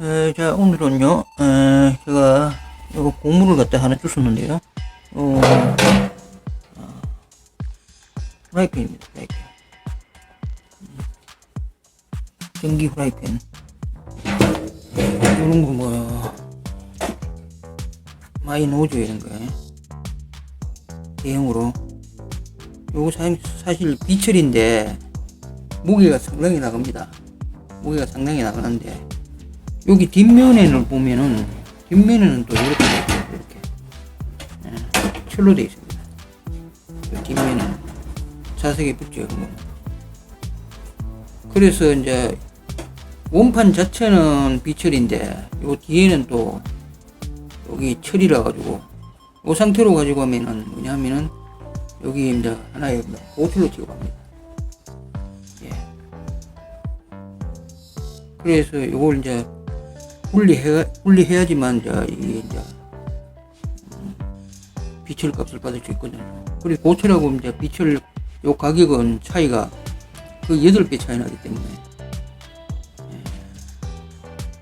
에, 자, 오늘은요, 에, 제가, 이거 고무를 갖다 하나 주셨는데요. 어, 아, 프라이팬입니다, 프라이팬. 음. 전기 프라이팬. 이런 거 뭐, 많이 넣어줘야 되는 거예요. 대형으로. 요거 사- 사실 비철인데, 무게가 상당히 나갑니다. 무게가 상당히 나가는데, 여기 뒷면에는 보면은 뒷면에는 또 이렇게. 이렇게 예, 철로 되어 있습니다. 이 뒷면에는 자석에 붙죠. 뭐. 그래서 이제 원판 자체는 비철인데 요 뒤에는 또 여기 철이라 가지고 이 상태로 가지고 가면은 뭐냐면은 여기 이제 하나의 보틀로 취급합니다. 예. 그래서 요걸 이제 분리해 분리해야지만 이제 이게 이제 음, 비철 값을 받을 수 있거든요. 그리고 고철하고 이제 비철 요 가격은 차이가 그 여덟 배 차이 나기 때문에 예,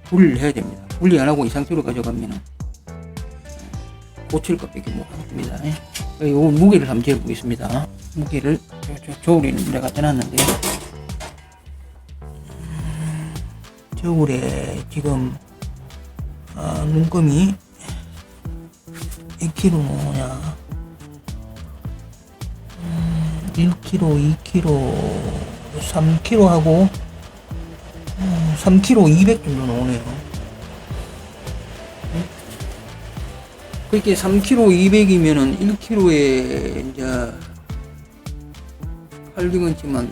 분리를 해야 됩니다. 분리 안 하고 이 상태로 가져가면은 예, 고철 값밖에 못 합니다. 예. 요 무게를 한번 재 보겠습니다. 무게를 저, 저 저울에는 내가 떠났는데요. 저울에 지금 아, 눈금이 1kg 뭐냐. 음, 1kg, 2kg, 3kg 하고 음, 3kg 200 정도 나오네요. 그렇게 3kg 200이면은 1kg에 이제 800원치만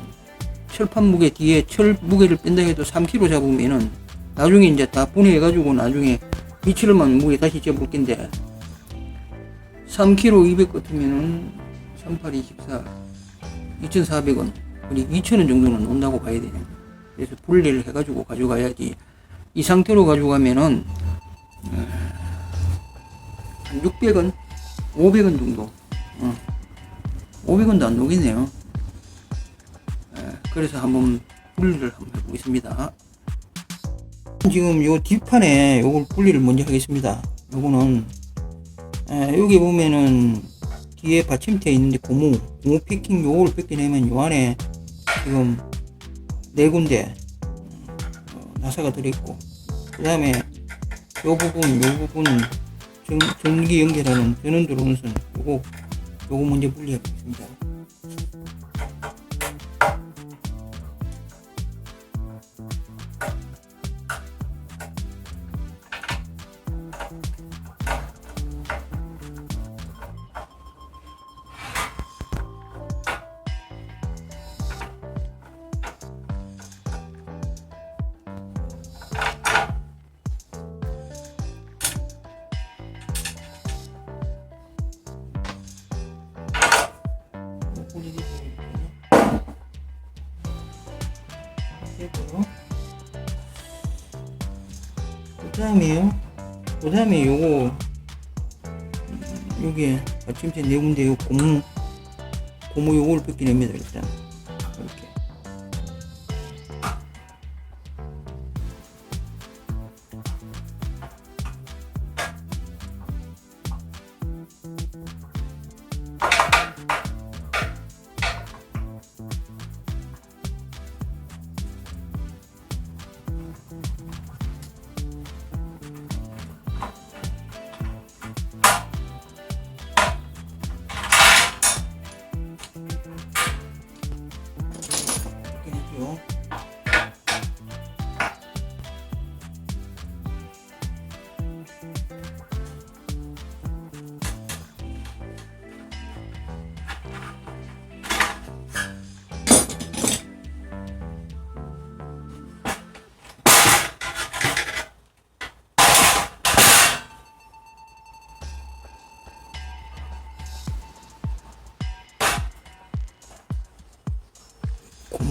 철판 무게 뒤에 철 무게를 뺀다 해도 3kg 잡으면은 나중에 이제 다 분해해가지고 나중에 비칠만 무게 다시 재볼 건데 3kg 200 같으면은 38, 24 2,400원 그리고 2,000원 정도는 온다고 봐야 되네 그래서 분리를 해가지고 가져가야지. 이 상태로 가져가면은 어, 한 600원 500원 정도. 어, 500원도 안 녹이네요. 예, 그래서 한번 분리를 한번 해보겠습니다 지금 요 뒷판에 요걸 분리를 먼저 하겠습니다. 요거는 에, 여기 보면은 뒤에 받침대 있는데 고무 고무 패킹 요걸 벗겨내면 요 안에 지금 네 군데 어, 나사가 들어있고 그 다음에 요 부분 요 부분 전, 전기 연결하는 전원 들어오는 선 요거 요거 먼저 분리하겠습니다. 그 다음에요. 그 다음에 요거, 음, 여기에 받침대 네 군데 요 고무, 고무 요거를 벗겨냅니다, 일단.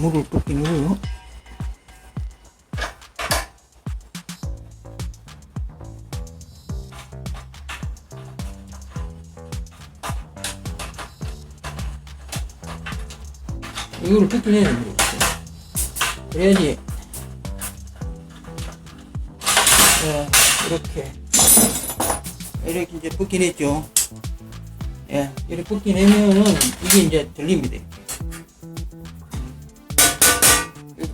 고무를 벗기고요. 이거를 벗겨내야 됩니다. 그래야지 이렇게 이렇게 이제 붓긴 했죠. 예, 이렇게 붓긴 하면은 이게 이제 들립니다.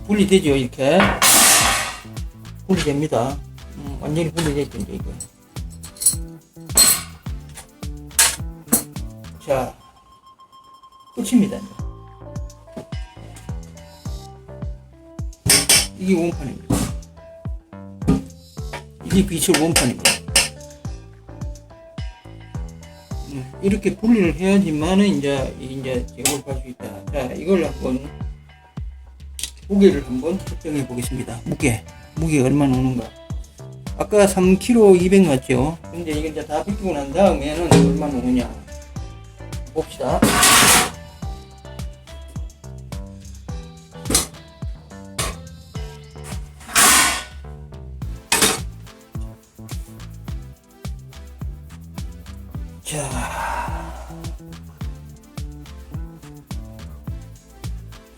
분리되죠, 이렇게. 분리됩니다. 음, 완전히 분리됐죠, 이제 이거. 자, 끝입니다. 이게 원판입니다. 이게 비철 원판입니다. 음, 이렇게 분리를 해야지만은 이제 이제 제거를 할수 있다. 자, 이걸 한번 무게를 한번 측정해 보겠습니다. 무게, 무게 얼마나 오는가? 아까 3kg 200 맞죠? 근데 이게 이제 다 비키고 난 다음에는 얼마나 오느냐? 봅시다. 자,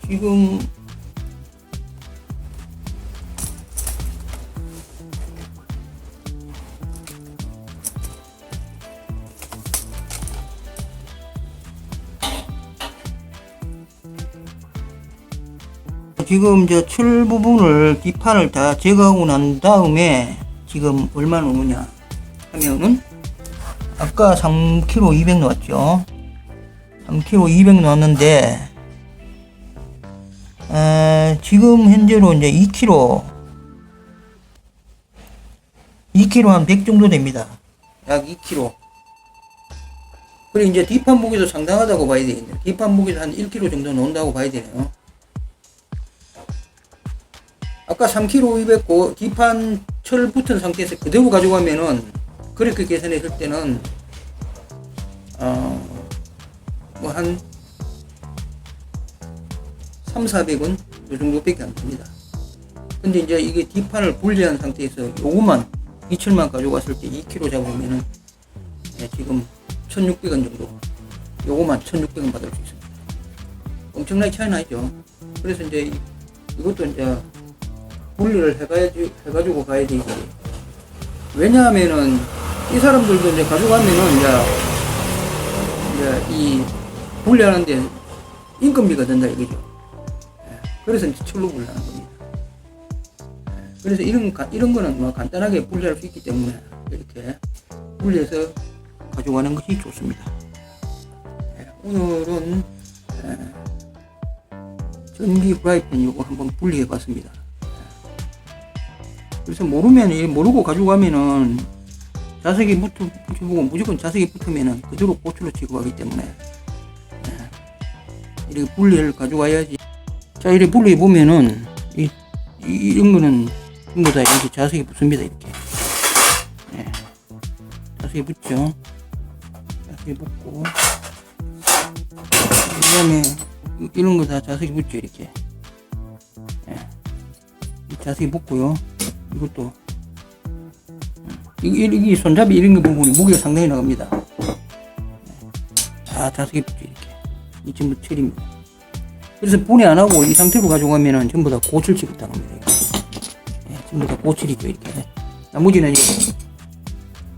지금 지금 저철 부분을 뒷판을 다 제거하고 난 다음에 지금 얼마나 오느냐 하면은 아까 3kg 200 나왔죠? 3kg 200 나왔는데 에, 지금 현재로 이제 2kg 2kg 한 100 정도 됩니다. 약 2kg 그리고 이제 뒷판 무게도 상당하다고 봐야 되겠네요. 뒷판 무게도 한 1kg 정도 나온다고 봐야 되네요 아까 3kg 200고 뒷판 철 붙은 상태에서 그대로 가져가면은 그렇게 계산했을 때는 어 뭐 한 3, 400원 요 정도밖에 안 됩니다. 근데 이제 이게 뒷판을 분리한 상태에서 요것만 이철만 가져갔을 때 2kg 잡으면은 예, 지금 1,600원 정도 요것만 1,600원 받을 수 있습니다. 엄청나게 차이 나죠. 그래서 이제 이- 이것도 이제 분리를 해가야지, 해가지고 가야 되지. 왜냐하면은, 이 사람들도 이제 가져가면은, 이제, 이제 이 분리하는데 인건비가 든다 이거죠. 예, 그래서 이제 철로 분리하는 겁니다. 예, 그래서 이런, 가- 이런 거는 뭐 간단하게 분리할 수 있기 때문에 이렇게 분리해서 가져가는 것이 좋습니다. 예, 오늘은, 예, 전기 프라이팬 요거 한번 분리해 봤습니다. 그래서 모르면 이 모르고 가져가면은 자석이 붙어 붙여보고 무조건 자석이 붙으면은 그대로 고추로 치고 가기 때문에 예, 이렇게 분리를 가져와야지. 자 이렇게 분리해 보면은 이, 이 이 런 거는 전부 다 이렇게 자석이 붙습니다 이렇게. 예, 자석이 붙죠. 자석이 붙고 그다음에 이- 이런 거 다 자석이 붙죠 이렇게. 예, 이 자석이 붙고요. 이것도 이, 이, 이 손잡이 이런 거 부분이 무게가 상당히 나갑니다. 다 자석이 붙죠 이렇게 이 전부 철입니다. 그래서 분해 안 하고 이 상태로 가져가면은 전부 다 고철 취급당합니다. 이거. 예, 전부 다 고철이죠 이렇게. 나머지는 이거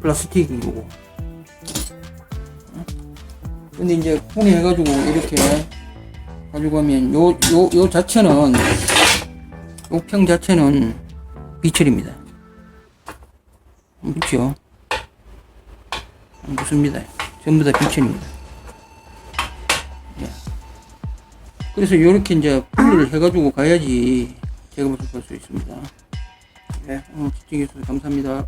플라스틱인 거고. 어? 근데 이제 분해해가지고 이렇게 가져가면 요 요 요 자체는 요 평 자체는 비철입니다. 그렇죠? 무습니다. 전부 다 비철입니다. 예. 그래서 이렇게 이제 분리를 해가지고 가야지 제가 볼수 있습니다. 네, 오늘 시청해주셔서 감사합니다.